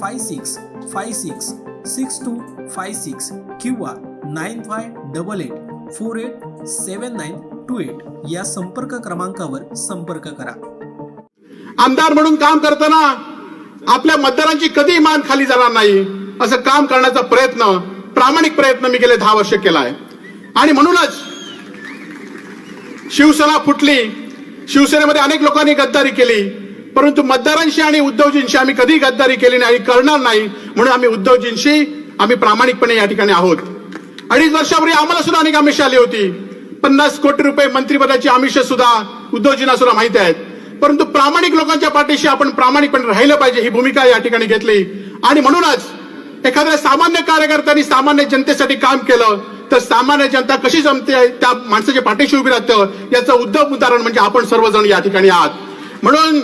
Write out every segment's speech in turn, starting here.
five six five six six two five six किंवा nine five double eight four eight seven nine two eight या संपर्क क्रमांकावर संपर्क करा. आमदार म्हणून काम करताना आपल्या मतदारांची कधी मान खाली जाणार नाही. असं काम करण्याचा प्रयत्न प्रामाणिक प्रयत्न मी गेले दहा वर्ष केलाय. आणि म्हणूनच शिवसेना फुटली. शिवसेनेमध्ये अनेक लोकांनी गद्दारी केली. परंतु मतदारांशी आणि उद्धवजींशी आम्ही कधी गद्दारी केली नाही आणि करणार नाही म्हणून आम्ही उद्धवजींशी आम्ही प्रामाणिकपणे या ठिकाणी आहोत. अडीच वर्षापूर्वी आम्हाला सुद्धा अनेक आमिष आली होती. पन्नास कोटी रुपये मंत्रिपदाची आमिष सुद्धा उद्धवजींना सुद्धा माहिती आहेत. परंतु प्रामाणिक लोकांच्या पाठीशी आपण प्रामाणिकपणे राहिलं पाहिजे ही भूमिका या ठिकाणी घेतली. आणि म्हणूनच एखाद्या सामान्य कार्यकर्त्यांनी सामान्य जनतेसाठी काम केलं तर सामान्य जनता कशी जमते त्या माणसाच्या पाठीशी उभी राहतं याचं उद्धव उदाहरण म्हणजे आपण सर्वजण या ठिकाणी आहात. म्हणून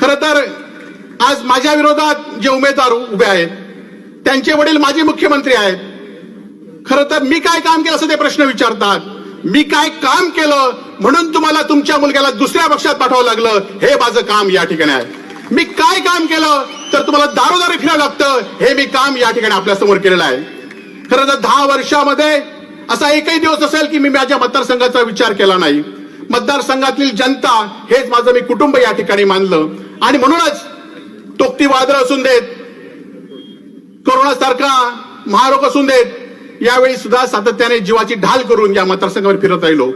खर तर आज माझ्या विरोधात जे उमेदवार उभे आहेत त्यांचे वडील माजी मुख्यमंत्री आहेत. खर तर मी काय काम केलं असं ते प्रश्न विचारतात. मी काय काम केलं म्हणून तुम्हाला तुमच्या मुलग्याला दुसऱ्या पक्षात पाठवावं लागलं हे माझं काम या ठिकाणी आहे. मी काय काम केलं तर तुम्हाला दारोदारी फिरावं लागतं हे मी काम या ठिकाणी आपल्यासमोर केलेलं आहे. खरं तर दहा वर्षामध्ये असा एकही दिवस असेल की मी माझ्या मतदारसंघाचा विचार केला नाही. मतदारसंघातील जनता हेच माझं मी कुटुंब या ठिकाणी मानलं. आणि म्हणूनच टोकती वादळ असून देत कोरोना सारखा महारोग असून देत यावेळी सुद्धा सातत्याने जीवाची ढाल करून या मतदारसंघावर फिरत राहिलो.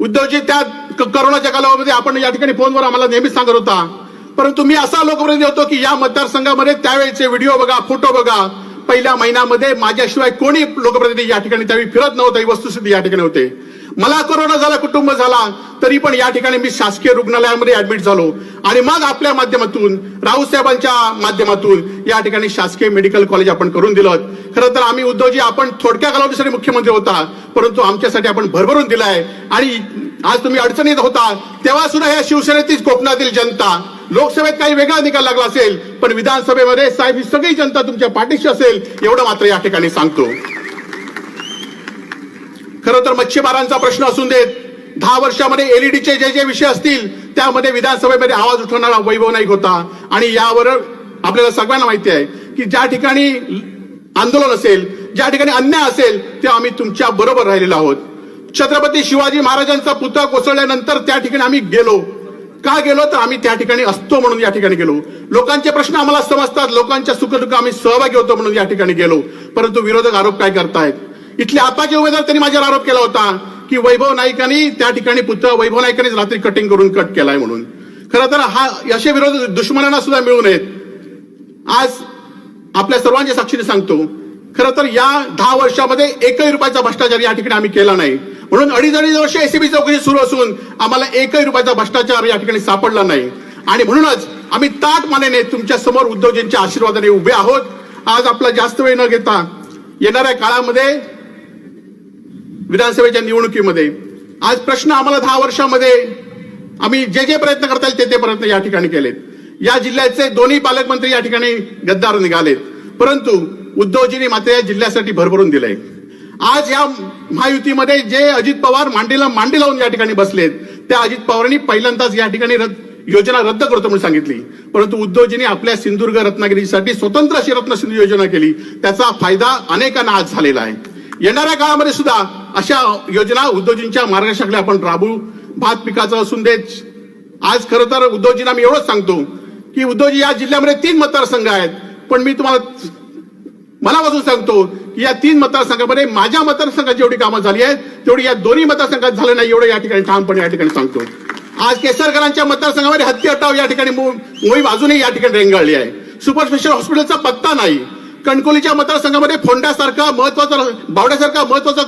उद्धवजी त्या क- करोनाच्या कालावधीमध्ये आपण या ठिकाणी फोनवर आम्हाला नेहमीच सांगत होता. परंतु मी असा लोकप्रतिनिधी होतो की या मतदारसंघामध्ये त्यावेळेचे व्हिडिओ बघा फोटो बघा. पहिल्या महिन्यामध्ये माझ्याशिवाय कोणी लोकप्रतिनिधी या ठिकाणी त्यावेळी फिरत नव्हतं ही वस्तुस्थिती या ठिकाणी होते. मला कोरोना झाला कुटुंब झाला तरी पण या ठिकाणी मी शासकीय रुग्णालयामध्ये ऍडमिट झालो. आणि मग आपल्या माध्यमातून राऊतसाहेबांच्या माध्यमातून या ठिकाणी शासकीय मेडिकल कॉलेज आपण करून दिलं. खरं तर आम्ही उद्धवजी आपण थोडक्या कालावधीसाठी मुख्यमंत्री होता परंतु आमच्यासाठी आपण भरभरून दिलाय. आणि आज तुम्ही अडचणीत होता तेव्हा सुद्धा या शिवसेनेतील कोकणातील जनता लोकसभेत काही वेगळा निकाल लागला असेल पण विधानसभेमध्ये साहेब ही सगळी जनता तुमच्या पाठीशी असेल एवढं मात्र या ठिकाणी सांगतो. खरं तर मच्छीमारांचा प्रश्न असून देत दहा वर्षामध्ये एलईडीचे जे जे विषय असतील त्यामध्ये विधानसभेमध्ये आवाज उठवणारा वैभव नाईक होता. आणि यावर आपल्याला सगळ्यांना माहिती आहे की ज्या ठिकाणी आंदोलन असेल ज्या ठिकाणी अन्याय असेल ते आम्ही तुमच्या बरोबर राहिलेलो आहोत. छत्रपती शिवाजी महाराजांचा पुतळा कोसळल्यानंतर त्या ठिकाणी आम्ही गेलो. का गेलो? तर आम्ही त्या ठिकाणी असतो म्हणून या ठिकाणी गेलो. लोकांचे प्रश्न आम्हाला समजतात लोकांच्या सुखदुःख आम्ही सहभागी होतो म्हणून या ठिकाणी गेलो. परंतु विरोधक आरोप काय करतायत? इथले आताचे उमेदवार त्यांनी माझ्यावर आरोप केला होता की वैभव नाईकांनी त्या ठिकाणी पुतळा वैभव नाईकांनीच रात्री कटिंग करून कट केलाय म्हणून. खरं तर हा असे विरोध दुश्मनांना सुद्धा मिळू नयेत. आज आपल्या सर्वांच्या साक्षीने सांगतो खरं तर या दहा वर्षामध्ये एकही रुपयाचा भ्रष्टाचार या ठिकाणी आम्ही केला नाही. म्हणून अडीच अडीच वर्ष एसीबी चौकशी सुरू असून आम्हाला एकही रुपयाचा भ्रष्टाचार या ठिकाणी सापडला नाही. आणि म्हणूनच आम्ही ताट मानेने तुमच्यासमोर उद्धवजींच्या आशीर्वादाने उभे आहोत. आज आपला जास्त वेळ न घेता येणाऱ्या काळामध्ये विधानसभेच्या निवडणुकीमध्ये. आज प्रश्न आम्हाला दहा वर्षामध्ये आम्ही जे जे प्रयत्न करता येईल ते ते प्रयत्न या ठिकाणी केलेत. या जिल्ह्याचे दोन्ही पालकमंत्री या ठिकाणी गद्दार निघालेत. परंतु उद्धवजींनी मात्र या जिल्ह्यासाठी भरभरून दिलंय. आज या महायुतीमध्ये जे अजित पवार मांडीला मांडी लावून या ठिकाणी बसलेत त्या अजित पवारांनी पहिल्यांदाच या ठिकाणी योजना रद्द करतो म्हणून सांगितली. परंतु उद्धवजींनी आपल्या सिंधुदुर्ग रत्नागिरीसाठी स्वतंत्र अशी रत्नसिंधू योजना केली. त्याचा फायदा अनेकांना आज झालेला आहे. येणाऱ्या काळामध्ये सुद्धा अशा योजना उद्योजींच्या मार्गदर्शनाखाली आपण राबवू भात पिकाचं असून देत. आज खरं तर उद्योजींना मी एवढंच सांगतो की उद्योजी या जिल्ह्यामध्ये तीन मतदारसंघ आहेत. पण मी तुम्हाला मनापासून सांगतो की या तीन मतदारसंघामध्ये माझ्या मतदारसंघात जेवढी कामं झाली आहेत. तेवढी या दोन्ही मतदारसंघात झालं नाही एवढं या ठिकाणी ठामपणे या ठिकाणी सांगतो. आज केसरकरांच्या मतदारसंघामध्ये हत्ती हटाव या ठिकाणी मोहीम अजूनही या ठिकाणी रेंगाळली आहे. सुपर स्पेशल हॉस्पिटलचा पत्ता नाही. कणकोलीच्या मतदारसंघामध्ये फोंड्यासारखा महत्त्वाचा बावड्यासारखा महत्त्वाचा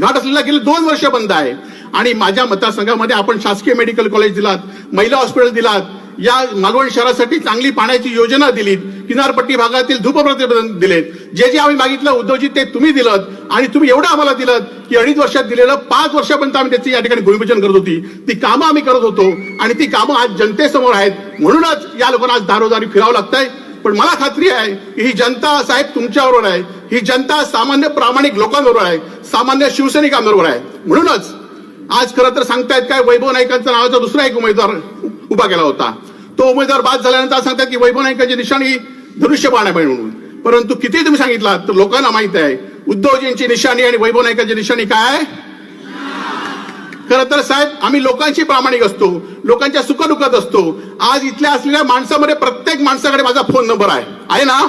घाट असलेला गेले दोन वर्ष बंद आहे. आणि माझ्या मतदारसंघामध्ये आपण शासकीय मेडिकल कॉलेज दिलात महिला हॉस्पिटल दिलात या मालवण शहरासाठी चांगली पाण्याची योजना दिलीत किनारपट्टी भागातील धूपप्रतिबंध दिलेत. जे जे आम्ही मागितलं उद्धवजी ते तुम्ही दिलं आणि तुम्ही एवढं आम्हाला दिलं की अडीच वर्षात दिलेलं पाच वर्षापर्यंत आम्ही त्याची या ठिकाणी भूमिपूजन करत होती. ती कामं आम्ही करत होतो. आणि ती कामं आज जनतेसमोर आहेत. म्हणूनच या लोकांना आज दारोदारी फिरावं लागतंय. पण मला खात्री आहे की ही जनता साहेब तुमच्याबरोबर आहे. ही जनता सामान्य प्रामाणिक लोकांबरोबर आहे. सामान्य शिवसैनिकांबरोबर आहे. म्हणूनच आज खरं तर सांगतायत काय वैभव नाईकांचा नावाचा दुसरा एक उमेदवार उभा केला होता. तो उमेदवार बाद झाल्यानंतर सांगतात की वैभव नाईकांची निशाणी धनुष्यबाण आहे म्हणून. परंतु किती तुम्ही सांगितलं तर लोकांना माहीत आहे उद्धवजींची निशाणी आणि वैभव नाईकांची निशाणी काय? खर खरं तर साहेब आम्ही लोकांशी प्रामाणिक असतो लोकांच्या सुखदुःखात असतो. आज इथल्या असलेल्या माणसामध्ये प्रत्येक माणसाकडे माझा फोन नंबर आहे. आहे ना?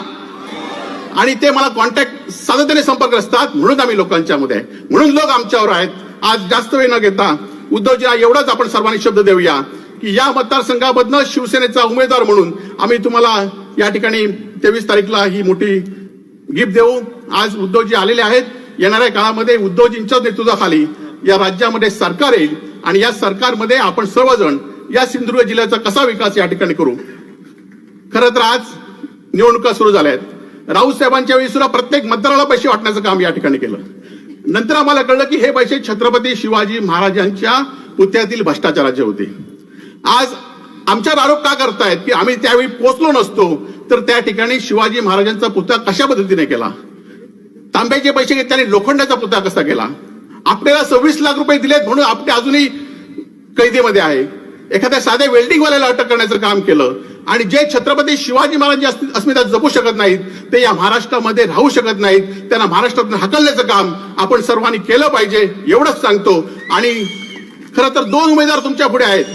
आणि ते मला कॉन्टॅक्ट सातत्याने संपर्क असतात. म्हणून आम्ही लोकांच्या मध्ये आहे. म्हणून लोक आमच्यावर आहेत. आज जास्त वेळ न घेता उद्धवजीला एवढाच आपण सर्वांनी शब्द देऊया की या मतदारसंघामधनं शिवसेनेचा उमेदवार म्हणून आम्ही तुम्हाला या ठिकाणी तेवीस तारीखला ही मोठी गिफ्ट देऊ. आज उद्धवजी आलेले आहेत. येणाऱ्या काळामध्ये उद्धवजींच्या नेतृत्वाखाली या राज्यामध्ये सरकार येईल आणि या सरकारमध्ये आपण सर्वजण या सिंधुदुर्ग जिल्ह्याचा कसा विकास या ठिकाणी करू? खरं तर आज निवडणुका सुरू झाल्या आहेत. राऊतसाहेबांच्या वेळी सुद्धा प्रत्येक मतदाराला पैसे वाटण्याचं काम या ठिकाणी केलं. नंतर आम्हाला कळलं की हे पैसे छत्रपती शिवाजी महाराजांच्या पुत्यातील भ्रष्टाचाराचे होते. आज आमच्यावर आरोप का करतायत की आम्ही त्यावेळी पोचलो नसतो तर त्या ठिकाणी शिवाजी महाराजांचा पुतळा कशा पद्धतीने केला? तांब्याचे पैसे घेतल्याने लोखंडाचा पुतळा कसा केला? आपल्याला सव्वीस लाख रुपये दिलेत म्हणून आपले अजूनही कैदेमध्ये आहे. एखाद्या साध्या वेल्डिंगवाल्याला अटक करण्याचं काम केलं आणि जे छत्रपती शिवाजी महाराजांची अस्मिता जपू शकत नाहीत ते या महाराष्ट्रामध्ये राहू शकत नाहीत त्यांना महाराष्ट्रातून हकलण्याचं काम आपण सर्वांनी केलं पाहिजे एवढंच सांगतो. आणि खरं तर दोन उमेदवार तुमच्यापुढे आहेत.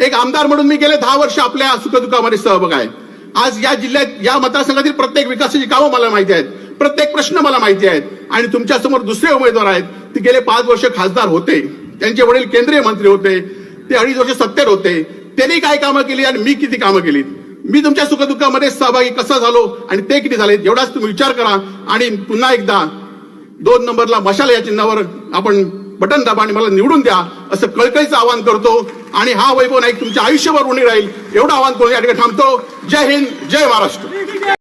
एक आमदार म्हणून मी गेले दहा वर्ष आपल्या सुखदुःखामध्ये सहभाग आहे. आज या जिल्ह्यात या मतदारसंघातील प्रत्येक विकासाची कामं मला माहिती आहेत. प्रत्येक प्रश्न मला माहिती आहेत. आणि तुमच्यासमोर दुसरे उमेदवार आहेत. ते गेले पाच वर्ष खासदार होते. त्यांचे वडील केंद्रीय मंत्री होते. ते अडीच वर्ष सत्तेत होते. त्यांनी काय कामं केली आणि मी किती कामं केली मी तुमच्या सुखदुःखामध्ये सहभागी कसा झालो आणि ते किती झाले एवढाच तुम्ही विचार करा. आणि पुन्हा एकदा दोन नंबरला मशाल या चिन्हावर आपण बटन दाबा आणि मला निवडून द्या असं कळकळीचं आवाहन करतो. आणि हा वैभव नाईक तुमच्या आयुष्यभर उणी राहील एवढं आवाहन करून या ठिकाणी थांबतो. जय हिंद जय महाराष्ट्र.